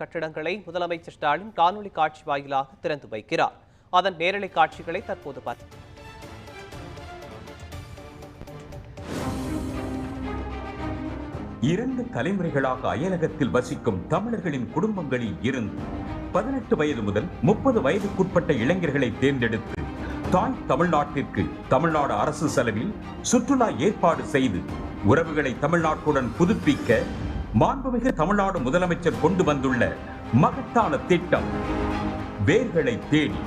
கட்டடங்களை முதலமைச்சர் ஸ்டாலின் காணொலி காட்சி வாயிலாக திறந்து வைக்கிறார். அதன் நேரலை காட்சிகளை தற்போது பார்த்து இரண்டு தலைமுறைகளாக அயலகத்தில் வசிக்கும் தமிழர்களின் குடும்பங்களில் இருந்து பதினெட்டு வயது முதல் முப்பது வயதுக்குட்பட்ட இளைஞர்களை தேர்ந்தெடுத்து தாய் தமிழ்நாட்டிற்கு தமிழ்நாடு அரசு செலவில் சுற்றுலா ஏற்பாடு செய்து உறவுகளை தமிழ்நாட்டுடன் புதுப்பிக்க மாண்புமிகு தமிழ்நாடு முதலமைச்சர் கொண்டு வந்துள்ள மகத்தான திட்டம் வேர்களை தேடி.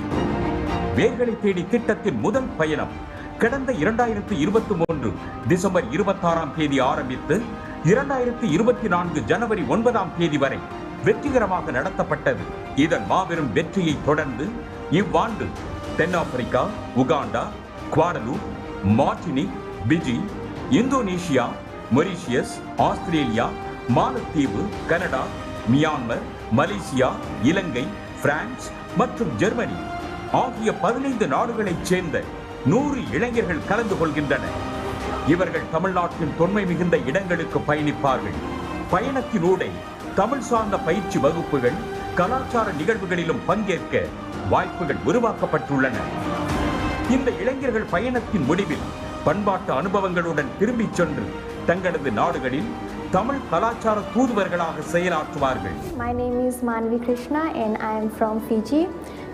வேர்களை தேடி திட்டத்தின் முதல் பயணம் கடந்த இரண்டாயிரத்தி இருபத்தி மூன்று டிசம்பர் இருபத்தாறாம் தேதி ஆரம்பித்து இரண்டாயிரத்தி இருபத்தி நான்கு ஜனவரி ஒன்பதாம் தேதி வரை வெற்றிகரமாக நடத்தப்பட்டது. இதன் மாபெரும் வெற்றியை தொடர்ந்து இவ்வாண்டு தென்னாப்பிரிக்கா Uganda Guadeloupe Martinique Fiji Indonesia Mauritius Australia மாலத்தீவு Canada Myanmar Malaysia Ilangai France மற்றும் ஜெர்மனி ஆகிய பதினைந்து நாடுகளைச் சேர்ந்த நூறு இளைஞர்கள் கலந்து கொள்கின்றனர். இவர்கள் தமிழ்நாட்டின் தொன்மை மிகுந்த இடங்களுக்கு பயணிப்பார்கள். பயணத்தினூடே தமிழ் சார்ந்த பயிற்சி வகுப்புகள் கலாச்சார நிகழ்வுகளிலும் பங்கேற்க வாய்ப்புகள் உருவாக்கப்பட்டுள்ளன. இந்த இளைஞர்கள் பயணத்தின் முடிவில் பண்பாட்டு அனுபவங்களுடன் திரும்பிச் சென்று தங்களது நாடுகளில் தமிழ் கலாச்சார தூதுவர்களாக செயலாற்றுவார்கள் My name is Manvi Krishna and I am from Fiji.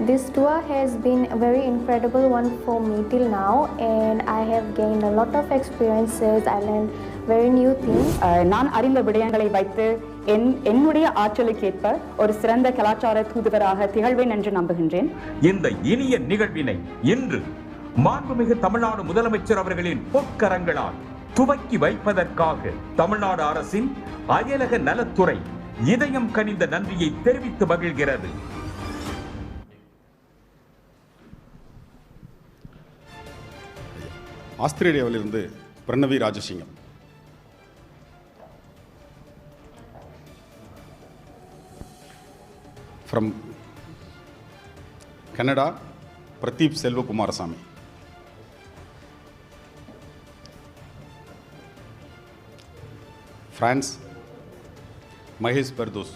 This tour has been a very incredible one for me till now and I have gained a lot of experiences. I learned very new things. அஹ், நான் அறிந்த விடயங்களை வைத்து என் என்னுடைய ஆற்றலுக்கேற்ப ஒரு சிறந்த கலாச்சார தூதுவராக திகழ்வேன் என்று நம்புகின்றேன் இந்த இனிய நிகழ்வினை இன்று மாண்புமிகு தமிழ்நாடு முதலமைச்சர் அவர்களின் பொற்கரங்களால் துவக்கி வைப்பதற்காக தமிழ்நாடு அரசின் அயலக நலத்துறை இதயம் கனிந்த நன்றியை தெரிவித்து மகிழ்கிறது. ஆஸ்திரேலியாவிலிருந்து Pranavi Rajasingam. From Canada Pradeep Selvakumaraswamy. France Mahesh बरदोस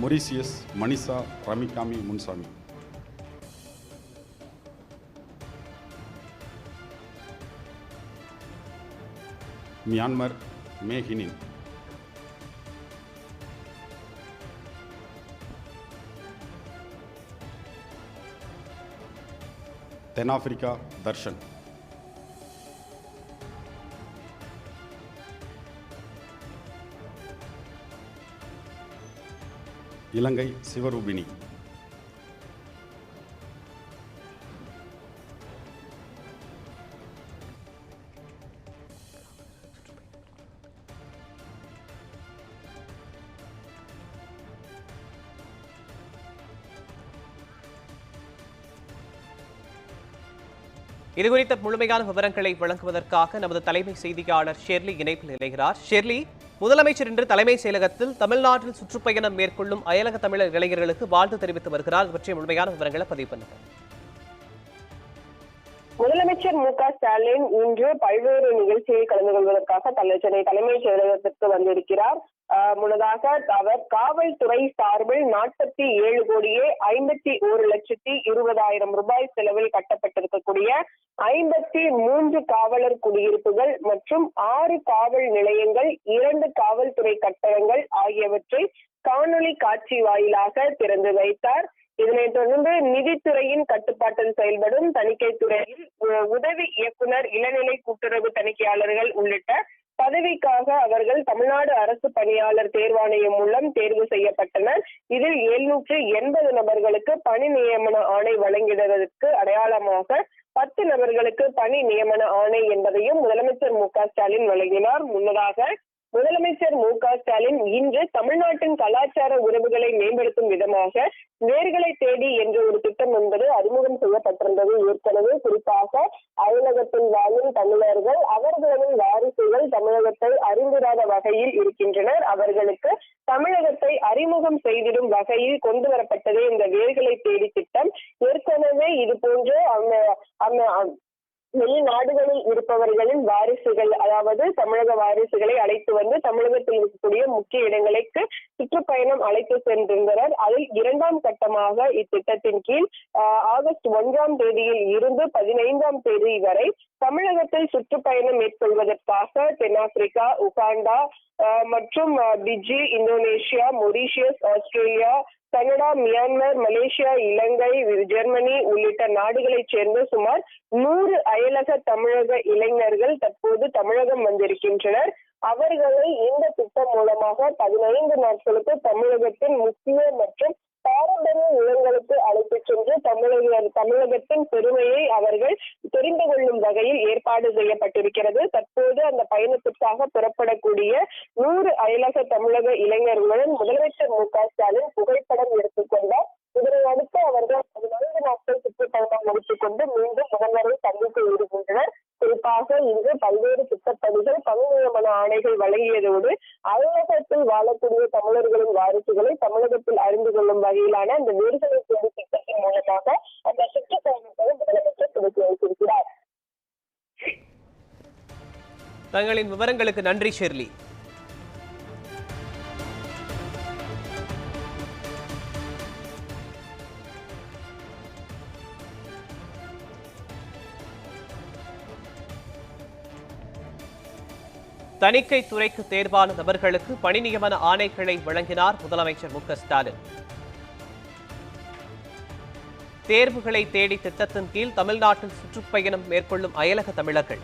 Mauritius Manisha ரமிகாமி Munsamy Myanmar மேஹினின் தென்னாப்பிரிக்கா தர்ஷன் இலங்கை சிவரூபிணி. இது குறித்த முழுமையான விவரங்களை வழங்குவதற்காக நமது தலைமை செய்தியாளர் ஷெர்லி இணைப்பில் இணைகிறார். ஷெர்லி முதலமைச்சர் இன்று தலைமை செயலகத்தில் தமிழ்நாட்டில் சுற்றுப்பயணம் மேற்கொள்ளும் அயலக தமிழர் இளைஞர்களுக்கு வாழ்த்து தெரிவித்து வருகிறார். இது பற்றிய முழுமையான விவரங்களை பதிவு பண்ணுங்கள். முதலமைச்சர் மு க ஸ்டாலின் இன்று பல்வேறு நிகழ்ச்சியில் கலந்து கொள்வதற்காக சென்னை தலைமைச் செயலகத்திற்கு வந்திருக்கிறார். முன்னதாக அவர் காவல்துறை சார்பில் நாற்பத்தி ஏழு கோடியே ஐம்பத்தி ஒரு லட்சத்தி இருபதாயிரம் ரூபாய் செலவில் கட்டப்பட்டிருக்கக்கூடிய ஐம்பத்தி மூன்று காவலர் குடியிருப்புகள் மற்றும் ஆறு காவல் நிலையங்கள் இரண்டு காவல்துறை கட்டடங்கள் ஆகியவற்றை காணொளி காட்சி வாயிலாக திறந்து வைத்தார். இதனைத் தொடர்ந்து நிதித்துறையின் கட்டுப்பாட்டில் செயல்படும் தணிக்கை துறையில் உதவி இயக்குனர் இளநிலை கூட்டுறவு தணிக்கையாளர்கள் உள்ளிட்ட பதவிக்காக அவர்கள் தமிழ்நாடு அரசு பணியாளர் தேர்வாணையம் மூலம் தேர்வு செய்யப்பட்டனர். இதில் எழுநூற்று எண்பது நபர்களுக்கு பணி நியமன ஆணை வழங்கிடுவதற்கு அடையாளமாக பத்து நபர்களுக்கு பணி நியமன ஆணை என்பதையும் முதலமைச்சர் மு க ஸ்டாலின் வழங்கினார். முன்னதாக முதலமைச்சர் மு க ஸ்டாலின் இன்று தமிழ்நாட்டின் கலாச்சார உறவுகளை மேம்படுத்தும் விதமாக வேர்களை தேடி என்ற ஒரு திட்டம் என்பது அறிமுகம் செய்யப்பட்டிருந்தது. ஏற்கனவே குறிப்பாக அயலகத்தில் வாழும் தமிழர்கள் அவர்களின் அவர்கள் தமிழகத்தை அறிந்திராத வகையில் இருக்கின்றனர். அவர்களுக்கு தமிழகத்தை அறிமுகம் செய்திடும் வகையில் கொண்டு வரப்பட்டதே இந்த வேர்களை தேடி திட்டம். ஏற்கனவே இது போன்ற அந்த அந்த வெளிநாடுகளில் இருப்பவர்களின் வாரிசுகள் அதாவது தமிழக வாரிசுகளை அழைத்து வந்து தமிழகத்தில் இருக்கக்கூடிய முக்கிய இடங்களுக்கு சுற்றுப்பயணம் அழைத்து சென்றிருந்தனர். அதில் இரண்டாம் கட்டமாக இத்திட்டத்தின் கீழ் ஆகஸ்ட் ஒன்றாம் தேதியில் இருந்து பதினைந்தாம் தேதி வரை தமிழகத்தில் சுற்றுப்பயணம் மேற்கொள்வதற்காக தென்னாப்பிரிக்கா உகாண்டா ஆஹ், மற்றும் Fiji Indonesia Mauritius Australia Canada Myanmar Malaysia Ilangai Germany உள்ளிட்ட நாடுகளைச் சேர்ந்த சுமார் நூறு அயலக தமிழக இளைஞர்கள் தற்போது தமிழகம் வந்திருக்கின்றனர். அவர்களை இந்த திட்டம் மூலமாக பதினைந்து நாட்களுக்கு தமிழகத்தின் முக்கிய மற்றும் பாரம்பரிய இடங்களுக்கு அழைத்துச் சென்று தமிழக தமிழகத்தின் பெருமையை அவர்கள் தெரிந்து கொள்ளும் வகையில் ஏற்பாடு செய்யப்பட்டிருக்கிறது. தற்போது அந்த பயணத்திற்காக புறப்படக்கூடிய நூறு அயலக தமிழக இளைஞர்களுடன் முதலமைச்சர் மு க ஸ்டாலின் புகழ் எடுத்துக்கொண்டார் இதனை அடுத்து அவர்கள் பதினைந்து நாட்கள் சுற்றுப்பயணம் முடித்துக் கொண்டு மீண்டும் முதல்வரை சந்திக்க இருக்கின்றனர் குறிப்பாக இன்று பல்வேறு திட்டப்பணிகள் பணி நியமன ஆணைகள் வழங்கியதோடு அயலகத்தில் வாழக்கூடிய தமிழர்களின் வாரிசுகளை தமிழகத்தில் அறிந்து கொள்ளும் வகையிலான அந்த வேர்களை தேடி திட்டத்தின் மூலமாக அந்த சுற்றுப்பயணத்தை முதலமைச்சர் துவக்கி வைத்திருக்கிறார். தங்களின் விவரங்களுக்கு நன்றி ஷெர்லி. தணிக்கை துறைக்கு தேர்வான நபர்களுக்கு பணி நியமன ஆணைகளை வழங்கினார் முதலமைச்சர் மு க ஸ்டாலின். தேர்வுகளை தேடி திட்டத்தின் கீழ் தமிழ்நாட்டில் சுற்றுப்பயணம் மேற்கொள்ளும் அயலக தமிழர்கள்.